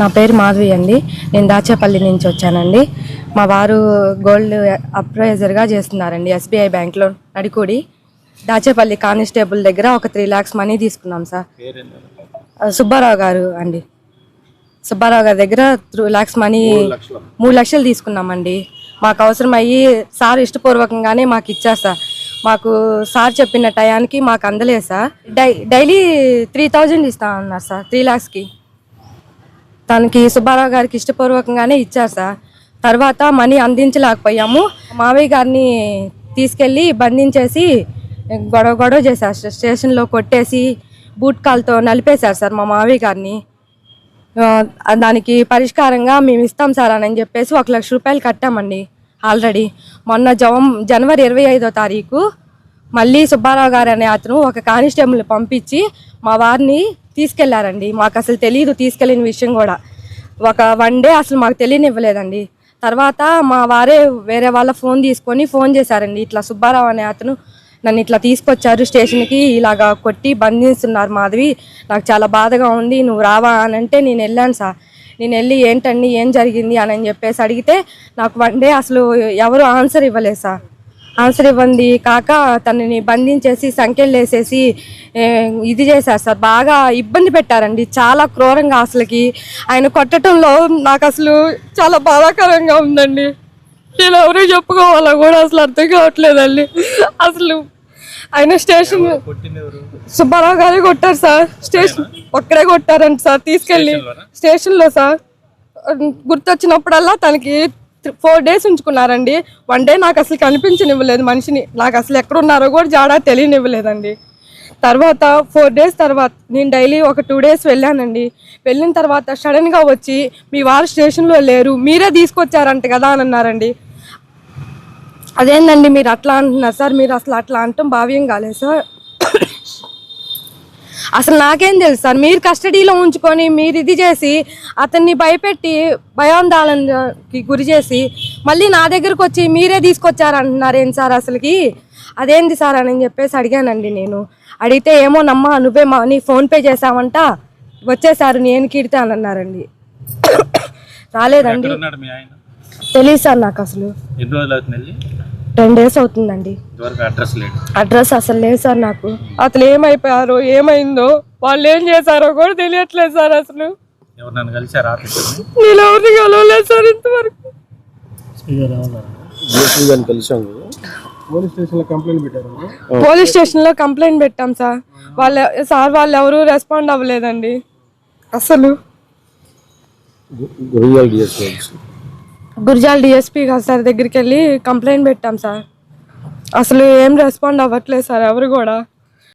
నా పేరు మాధవి అండి. నేను దాచేపల్లి నుంచి వచ్చానండి. మా వారు గోల్డ్ అప్రైజర్గా చేస్తున్నారండి ఎస్బీఐ బ్యాంక్లో నడికూడి. దాచేపల్లి కానిస్టేబుల్ దగ్గర ఒక త్రీ ల్యాక్స్ మనీ తీసుకున్నాం సార్. సుబ్బారావు గారు అండి. సుబ్బారావు గారి దగ్గర త్రీ ల్యాక్స్ మనీ మూడు లక్షలు. తీసుకున్నామండి. మాకు అవసరం అయ్యి సార్ ఇష్టపూర్వకంగానే మాకు ఇచ్చారు సార్ మాకు సార్ చెప్పిన టయానికి మాకు అందలేదు సార్. డై డైలీ త్రీ థౌజండ్ ఇస్తా అన్నారు సార్ త్రీ ల్యాక్స్కి తనకి సుబ్బారావు గారికి ఇష్టపూర్వకంగానే ఇచ్చారు సార్. తర్వాత మనీ అందించలేకపోయాము. మావయ్య గారిని తీసుకెళ్ళి బంధించేసి గొడవ గొడవ చేశారు స్టేషన్లో కొట్టేసి బూట్ కాల్తో నలిపేశారు సార్ మా మావయ్య గారిని. దానికి పరిష్కారంగా మేము ఇస్తాం సార్ అని చెప్పేసి ఒక లక్ష రూపాయలు కట్టామండి ఆల్రెడీ. మొన్న జవం జనవరి ఇరవై ఐదో తారీఖు మళ్ళీ సుబ్బారావు గారు అనే అతను ఒక కానిస్టేబుల్ పంపించి మా వారిని తీసుకెళ్ళారండి. మాకు అసలు తెలియదు తీసుకెళ్ళిన విషయం కూడా. ఒక వన్ డే అసలు మాకు తెలియనివ్వలేదండి. తర్వాత మా వారే వేరే వాళ్ళ ఫోన్ తీసుకొని ఫోన్ చేశారండి. ఇట్లా సుబ్బారావు అనే అతను నన్ను ఇట్లా తీసుకొచ్చారు స్టేషన్కి ఇలాగా కొట్టి బంధిస్తున్నారు మాధవి. నాకు చాలా బాధగా ఉంది. నువ్వు రావా అని అంటే నేను వెళ్ళాను సార్. నేను వెళ్ళి ఏంటండి ఏం జరిగింది అని అని చెప్పేసి అడిగితే నాకు వన్ డే అసలు ఎవరు ఆన్సర్ ఇవ్వలేదు సార్. ఆన్సర్ ఇవ్వండి కాక తనని బంధించేసి సంఖ్యలు వేసేసి ఇది చేశారు సార్. బాగా ఇబ్బంది పెట్టారండి. చాలా క్రూరంగా అసలుకి. ఆయన కొట్టడంలో నాకు అసలు చాలా బాధాకరంగా ఉందండి. ఇలా ఎవరు చెప్పుకోవాలో కూడా అసలు అర్థం కావట్లేదండి. అసలు ఆయన స్టేషన్ సుబ్బారావు గారే కొట్టారు సార్. స్టేషన్ ఒక్కడే కొట్టారంట సార్. తీసుకెళ్ళి స్టేషన్లో సార్. గుర్తొచ్చినప్పుడల్లా తనకి ఫోర్ డేస్ ఉంచుకున్నారండి. వన్ డే నాకు అసలు కనిపించనివ్వలేదు. మనిషిని నాకు అసలు ఎక్కడున్నారో కూడా జాడా తెలియనివ్వలేదండి. తర్వాత ఫోర్ డేస్ తర్వాత నేను డైలీ ఒక టూ డేస్ వెళ్ళానండి. వెళ్ళిన తర్వాత సడన్గా వచ్చి మీ వారు స్టేషన్లో లేరు. మీరే తీసుకొచ్చారంట కదా అని అన్నారండి. అదేందండి మీరు అట్లా అంటున్నారు? సార్ మీరు అసలు అట్లా అంటాం భావ్యం కాలేదు సార్. అసలు నాకేం తెలుసు సార్. మీరు కస్టడీలో ఉంచుకొని మీరు ఇది చేసి అతన్ని భయపెట్టి భయాందోళనకి గురి చేసి మళ్ళీ నా దగ్గరకు వచ్చి మీరే తీసుకొచ్చారంటున్నారు ఏం సార్ అసలుకి? అదేంది సార్ అని చెప్పేసి అడిగానండి నేను. అడిగితే ఏమో నమ్మా నువ్వే మా నీ ఫోన్పే చేసావంట వచ్చేసారు నేను కిడితే అని అన్నారండి. రాలేదండి. తెలియదు సార్ నాకు అసలు. ఎన్ని రోజులు అవుతుంది టెన్ డేస్ అవుతుందండి. అడ్రస్ అసలు లేదు సార్ నాకు. అసలు ఏమైపోయారో ఏమైందో వాళ్ళు ఏం చేశారో కూడా తెలియట్లేదు సార్ అసలు. నేను ఎవరిని కలవలేదు సార్ ఇంతవరకు. పోలీస్ స్టేషన్లో కంప్లైంట్ పెట్టారు పోలీస్ స్టేషన్లో కంప్లైంట్ పెట్టాం సార్. వాళ్ళ సార్ వాళ్ళు ఎవరు రెస్పాండ్ అవ్వలేదండి. అసలు? గురిజాల్ డిఎస్పీ గారు సార్ దగ్గరికి వెళ్ళి కంప్లైంట్ పెట్టాం సార్. అసలు ఏం రెస్పాండ్ అవ్వట్లేదు సార్ ఎవరు కూడా.